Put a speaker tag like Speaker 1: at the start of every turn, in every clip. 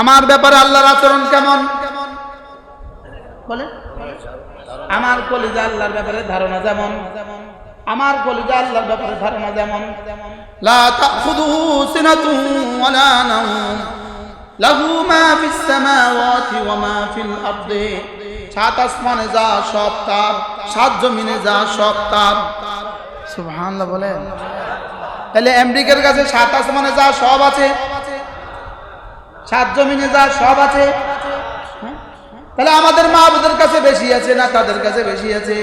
Speaker 1: আমার ব্যাপারে আল্লাহর আচরণ কেমন? বলে আমার কলিজা আল্লাহর ব্যাপারে ধারণা যেমন। আমার কলিজা আল্লাহর ব্যাপারে ধারণা যেমন। লা তাখুযুহু সিনাতুন ওয়ালা নাওম। লাহু মা ফিস সামাওয়াতি ওয়া মা ফিল আরদি। সাত আসমানে যা সব তার সাত জমিনে যা সব তার। সুবহানাল্লাহ বলেন। তাহলে আমেরিকার কাছে সাত আসমানে যা সব আছে সাত জমিনে যা সব আছে। হ্যাঁ? তাহলে আমাদের মা বোদের কাছে বেশি আছে না তাদের কাছে বেশি আছে?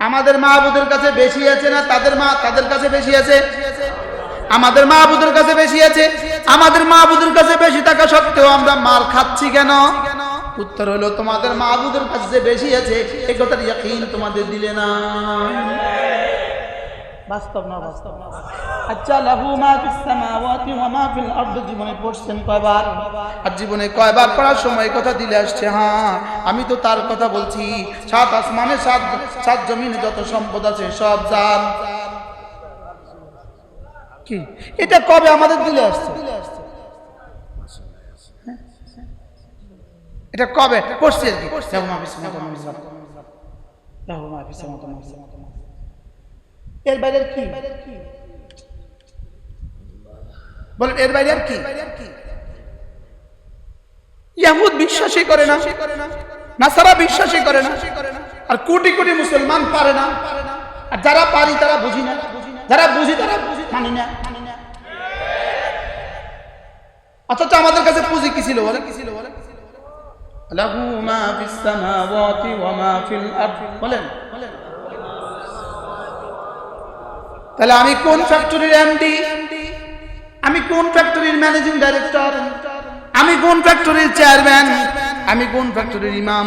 Speaker 1: আমাদের মা বোদের কাছে বেশি আছে না তাদের মা, তাদের কাছে বেশি আছে? আমাদের মা বোদের কাছে বেশি আছে। আমাদের মা বোদের কাছে বেশি থাকা সত্ত্বেও আমরা মার খাচ্ছি কেন? উত্তর হলো, তোমাদের মা বোদের কাছে যে বেশি আছে, এ কথার ইয়াকিন তোমাদের দিলে না। বাস্তব না বাস্তব? না আচ্ছা মা জীবনে পড়ছেন কয়বার? আর জীবনে কয়বার সময় দিলে আসছে হ্যাঁ আমি তো তার কথা বলছি। সাত আসমানে, সাত সাত জমিনে যত সম্পদ আছে, সব যার। কি? এটা কবে আমাদের দিলে আসছে? এটা কবে? আর কি। লাহু মা ফিস সামাওয়াতি ওয়া মা ফিল আরদি লাহু মা ফিস সামাওয়াতি ওয়া মা ফিল আরদি এর বাইরে আর কি বলেন, এর বাইরে আর কি? ইয়াহুদ বিশ্বাসই করে না, নাসারা বিশ্বাসই করে না, আর কোটি কোটি মুসলমান পারে না। আর যারা পারি তারা বুঝি না, যারা বুঝি তারা মানি না। অথচ আমাদের কাছে পুঁজি কি ছিল বলে কি ছিল বলে লাহু মা ফিস সামাওয়াতি ওয়া মা ফিল আরদ। বলেন। তাহলে আমি কোন ফ্যাক্টরির এমডি আমি কোন ফ্যাক্টরির ম্যানেজিং ডাইরেক্টর আমি কোন ফ্যাক্টরির চেয়ারম্যান আমি কোন ফ্যাক্টরির ইমাম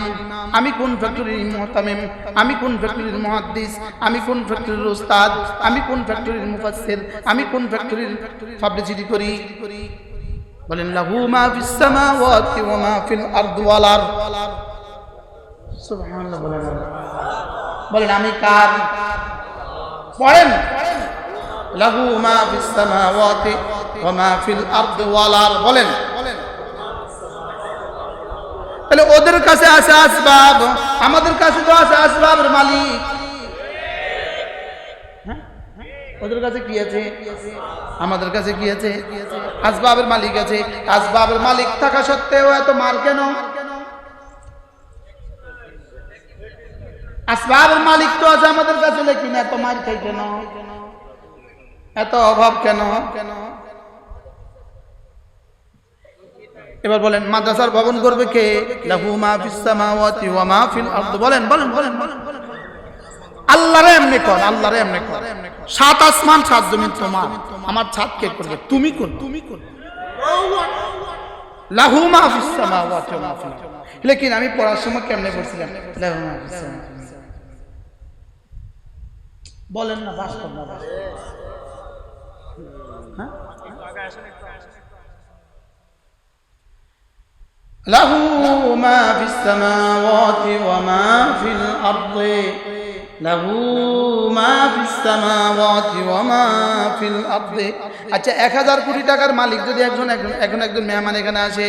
Speaker 1: আমি কোন ফ্যাক্টরির মহতামিম? আমি কোন ফ্যাক্টরির মুহাদ্দিস? আমি কোন ফ্যাক্টরির উস্তাদ? আমি কোন ফ্যাক্টরির মুফাসসির? আমি কোন ফ্যাক্টরির পাবলিসিটি করি? বলেন, লাহু মা ফিস সামাওয়াতি ওয়া মা ফিল আরদি ওয়াল আরদ। সুবহানাল্লাহ বলেন বলেন, আমি কার? পড়েন। লাহু মা ফিস সামাওয়াতি বলেন। তাহলে ওদের কাছে আছে আসবাব, আমাদের কাছে তো আছে আসবাবের মালিক। হ্যাঁ? ওদের কাছে কি আছে? আমাদের কাছে কি আছে? আসবাবের মালিক আছে। আসবাবের মালিক থাকা সত্ত্বেও এত মার কেন? আসবাবের মালিক তো আছে আমাদের কাছে, লেকিন এত মার খাই কেন? এত অভাব কেন কেন? এবার বলেন, মাদ্রাসার ভবন করবে কে? লাহু মা ফিস সামাওয়াতি ওয়া মা ফিল আরদ। বলেন বলেন বলেন আল্লাহরে এমনি কর, আল্লাহরে এমনি কর। সাত আসমান, সাত জমিন তোমার। আমার ছাদ কে করবে? তুমি কোন? তুমি কোন লাহু মা ফিস সামাওয়াতি ওয়া মা ফিল লেকিন আমি পড়ার সময় কেমনে পড়ছিলাম? লাহু মা ফিস সামাওয়াতি। বলেন না, বাস্তব না বাস্তব। হ্যাঁ? له ما في السماوات وما في الأرض له ما في السماوات وما في الأرض আচ্ছা এক হাজার কোটি টাকার মালিক যদি একজন একজন এখন একজন মেহমান এখানে আসে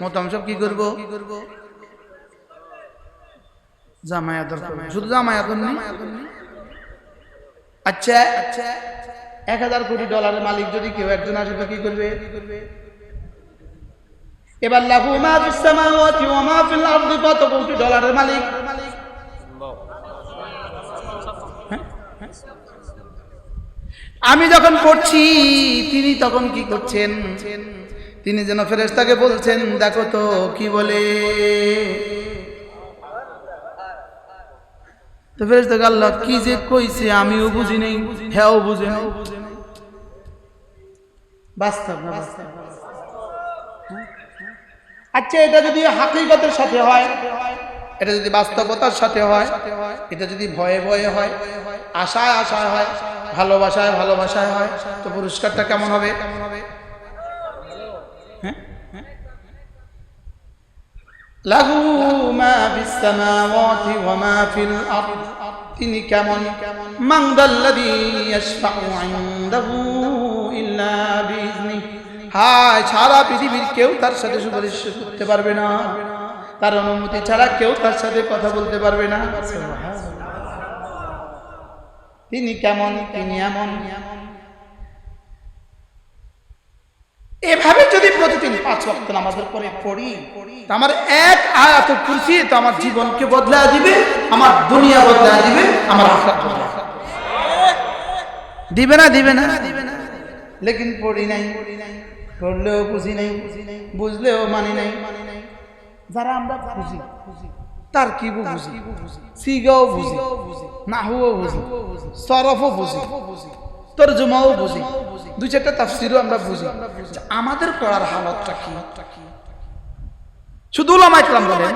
Speaker 1: মোতাম সব কি করবো জামায়াতর করবো। শুধু জামায়াতর নেই আচ্ছা এক হাজার কোটি ডলারের মালিক যদি কেউ একজন আসে তো কি করবে এবার লাহু, মা ফিস সামাওয়াতি ওয়া মা ফিল আরদি, কত কোটি ডলারের মালিক? হ্যাঁ? আমি যখন পড়ছি, তিনি তখন কি করছেন? তিনি যেন ফেরেশতাকে বলছেন, দেখো তো, কি বলে? তো ফেরেশতাকে আল্লাহ কি যে কইছে, আমিও বুঝি নেই হ্যাঁও বুঝে নেই। বাস্তব বাস্তব? আচ্ছা এটা যদি হাকিকতের সাথে হয়, এটা যদি বাস্তবতার সাথে হয়, এটা যদি ভয়ে ভয়ে হয়, আশায় আশায় হয়, ভালোবাসায় ভালোবাসায় হয়, তো পুরস্কারটা কেমন হবে? হ্যাঁ? মা ফিল আরদ। তিনি কেমন? মাংদাল্লাযী ইয়াশফাউ ইল্লা হায় সারা পৃথিবীর কেউ তার সাথে সুপারিশ করতে পারবে না। তার অনুমতি ছাড়া কেউ তার সাথে কথা বলতে পারবে না। তিনি কেমন, তিনি এমন। এভাবে যদি প্রতিদিন পাঁচ ওয়াক্ত নামাজের পরে পড়ি আমার এক আয়াত কুরসি তো আমার জীবনকে বদলা দিবে, আমার দুনিয়া বদলা দিবে, আমার দিবে। দিবে। না দিবে না দিবে না। লেকিন পড়ি নাই পড়ি নাই। পড়লেও বুঝি নাই, বুঝলেও মানি নাই। যারা আমরা বুঝি তার কি বুঝি? সিগাও বুঝি, নাহুও বুঝি, সরফও বুঝি, তর্জমাও বুঝি, দুই চারটা তাফসিরও আমরা বুঝি। আমাদের পড়ার হালতটা কি? শুধু বলেন।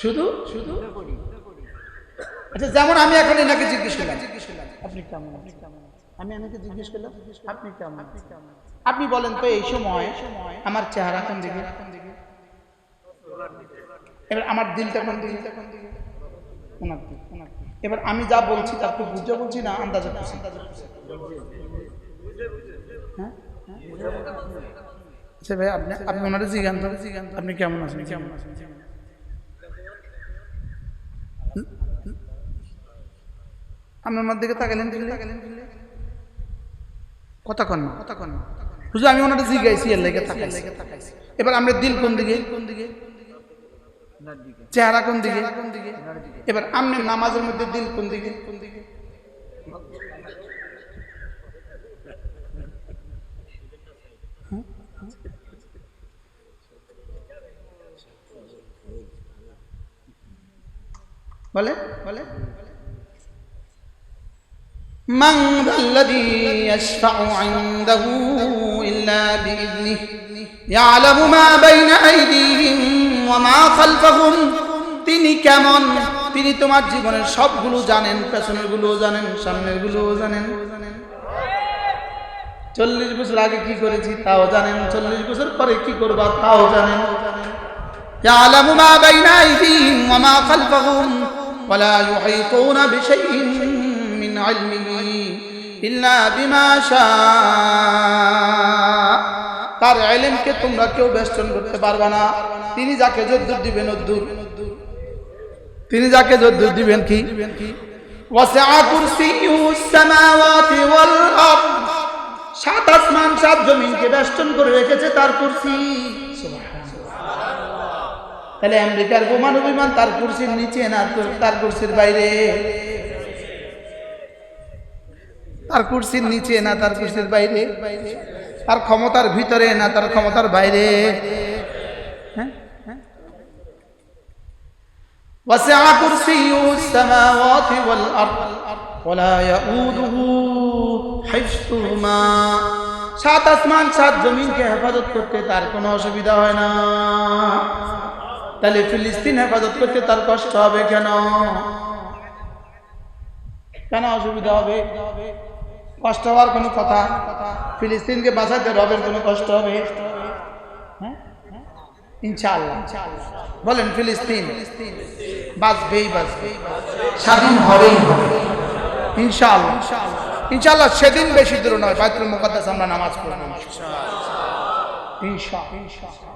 Speaker 1: শুধু? শুধু আচ্ছা যেমন আমি এখন এনাকে জিজ্ঞেস করলাম। আপনি কেমন আমি আমাকে জিজ্ঞেস করলাম আপনি কেমন আপনি বলেন তো এই সময় আমার চেহারা কোন দিকে? এবার আমার দিলটা কোন দিকে? ওনার দিকে, এবার আমি যা বলছি তা একটু বুঝে বলছি না আন্দাজে করছি হ্যাঁ? আচ্ছা ভাই আপনি আপনি ওনারা জিজ্ঞান তো। আপনি কেমন আছেন? কেমন আছেন আপনি ওনার দিকে তাকালেন তাকালেন কথা কন না কথা কন না বুঝলি আমি ওনারা জিজ্ঞাসি এর লেগে তাকাইছি। এবার আমরা দিল কোন দিকে? কোন দিকে? চেহারা কোন দিকে? এবার আমনে নামাজের মধ্যে দিল কোন দিকে কোন দিকে? বলে? বলে? من ذا الذي يشفع عنده إلا بإذنه يعلم ما بين أيديهم وما خلفهم তিনি কেমন তিনি তোমার জীবনের সবগুলো জানেন পেছনের গুলো জানেন সামনের গুলো জানেন চল্লিশ বছর আগে কি করেছি তাও জানেন চল্লিশ বছর পরে কি করবা তাও জানেন يعلم ما بين أيديهم وما خلفهم ولا يحيطون بشيء من علمه ইল্লা বিমাশা তার এলেমকে তোমরা কেউ বেষ্টন করতে পারবে না। তিনি যাকে যদ্দুর দিবেন উদ্দুর তিনি যাকে যদ্দুর দিবেন কি? ওয়াসা কুরসিয়ু সামাওয়াতি ওয়াল আরদ। সাত আসমান, সাত জমিনকে বেষ্টন করে রেখেছে তার কুরসি। তাহলে আমেরিকার বোমানু বিমান তার কুরসির নিচে না তার কুরসির বাইরে? তার কুরসির নিচে না তার কুরসির বাইরে তার ক্ষমতার ভিতরে না তার ক্ষমতার বাইরে হ্যাঁ হ্যাঁ وسع كرسيه السماوات والأرض ولا يؤوده حفظهما সাত আসমান সাত জমিনকে হেফাজত করতে তার কোনো অসুবিধা হয় না তাহলে ফিলিস্তিন হেফাজত করতে তার কষ্ট হবে কেন কেন অসুবিধা হবে কষ্ট হওয়ার কোনো কথা, ফিলিস্তিনকে বাঁচাতে রবের কোনো কষ্ট হবে? হ্যাঁ? বলেন, ফিলিস্তিন বাঁচবেই বাঁচবে। স্বাধীন হবে। ইনশাআল্লাহ। ইনশাআল্লাহ সেদিন বেশি দূর নয়, বাইতুল মুকাদ্দাস আমরা নামাজ পড়ব ইনশাআল্লাহ। ইনশাআল্লাহ।